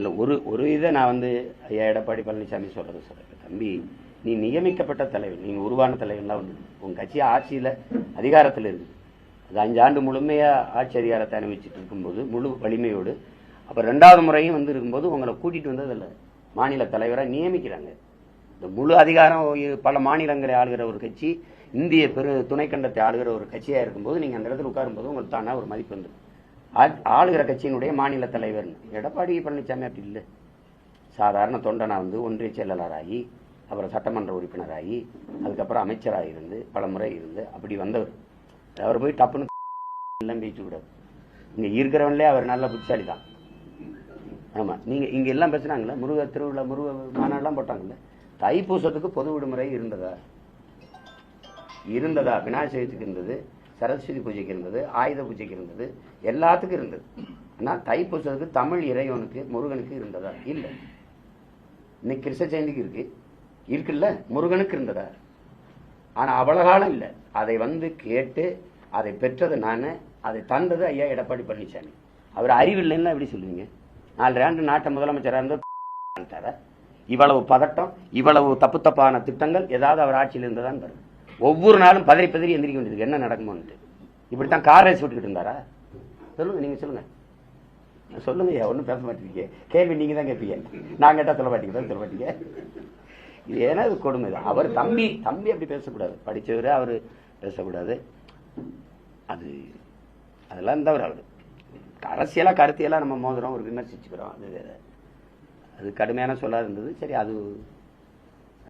இல்லை ஒரு ஒரு இதை நான் வந்து ஐயா எடப்பாடி பழனிசாமி சொல்றது சொல்றேன் தம்பி நீ நியமிக்கப்பட்ட தலைவர் நீங்க உருவான தலைவர்லாம் வந்து உங்க கட்சி ஆட்சியில அதிகாரத்தில் இருக்குது. அது அஞ்சு ஆண்டு முழுமையா ஆட்சி அதிகாரத்தை அனுபவிச்சுட்டு இருக்கும்போது முழு வலிமையோடு அப்போ ரெண்டாவது முறையும் வந்து இருக்கும்போது உங்களை கூட்டிட்டு அதில் மாநில தலைவராக நியமிக்கிறாங்க. இந்த முழு அதிகாரம் பல மாநிலங்களை ஆளுகிற ஒரு கட்சி இந்திய பெரு துணைக்கண்டத்தை ஆளுகிற ஒரு கட்சியா இருக்கும்போது நீங்க அந்த இடத்துல உட்காரும்போது உங்களுக்கு தானாக ஒரு மதிப்பு வந்துடும். ஆளுகிற கட்சியினுடைய மாநில தலைவர். எடப்பாடி பழனிசாமி அப்படி இல்லை. சாதாரண தொண்டனா வந்து ஒன்றிய செயலாளராகி அப்புறம் சட்டமன்ற உறுப்பினராகி அதுக்கப்புறம் அமைச்சராக இருந்து பல முறை இருந்து அப்படி வந்தவர். அவர் போய் டப்புன்னு எல்லாம் பேச்சு விடாது இங்க இருக்கிறவன்லே அவர் நல்ல புத்திசாலி தான் ஆமா நீங்க இங்கே எல்லாம் பேசுனாங்கல்ல? முருக திருவிழா முருக மாநாடுலாம் போட்டாங்கல்ல? தைப்பூசத்துக்கு பொது விடுமுறை இருந்ததா? இருந்ததா? விநாயகர் சதுர்த்திக்கு இருந்தது. சரஸ்வதி பூஜைக்கு இருந்தது ஆயுத பூஜைக்கு இருந்தது எல்லாத்துக்கும் இருந்தது. ஆனால் தைப்பூசத்துக்கு தமிழ் இறைவனுக்கு முருகனுக்கு இருந்ததா? இல்லை. இன்னைக்கு கிருஷ்ண ஜெயந்திக்கு இருக்கு. இருக்குல்ல? முருகனுக்கு இருந்ததா? ஆனால் அவ்வளோ காலம் இல்லை. அதை வந்து கேட்டு அதை பெற்றது நான் அதை தந்தது ஐயா எடப்பாடி பழனிசாமி அவர் அறிவில்லைன்னா எப்படி சொல்லுவீங்க? நாலு ஆண்டு நாட்டை முதலமைச்சராக இருந்தால் இவ்வளவு பதட்டம் இவ்வளவு தப்பு தப்பான திட்டங்கள் ஏதாவது அவர் ஆட்சியில் இருந்ததான் வரும் ஒவ்வொரு நாளும் பதறி பதறி எந்திரிக்க வேண்டியது என்ன நடக்குமோன்ட்டு இப்படித்தான் கார் ரேஸ் விட்டுக்கிட்டு இருந்தாரா? சொல்லுங்க நீங்க சொல்லுங்க. சொல்லுங்க ஐயா ஒன்றும் பேச மாட்டீங்க கேள்வி நீங்க தான் கேட்பீங்க. நான் கேட்டால் சொல்ல மாட்டீங்க தான் சொல்ல மாட்டீங்க. இது ஏன்னா இது கொடுமை தான். அவர் தம்பி தம்பி அப்படி பேசக்கூடாது. படித்தவர் அவர் பேசக்கூடாது. அது அதெல்லாம் இருந்தவர் அவர் அரசியலாக கருத்தியெல்லாம் நம்ம மோதுறோம் ஒரு விமர்சிச்சுக்கிறோம். அது வேற. அது கடுமையான சொல்லா இருந்தது. சரி அது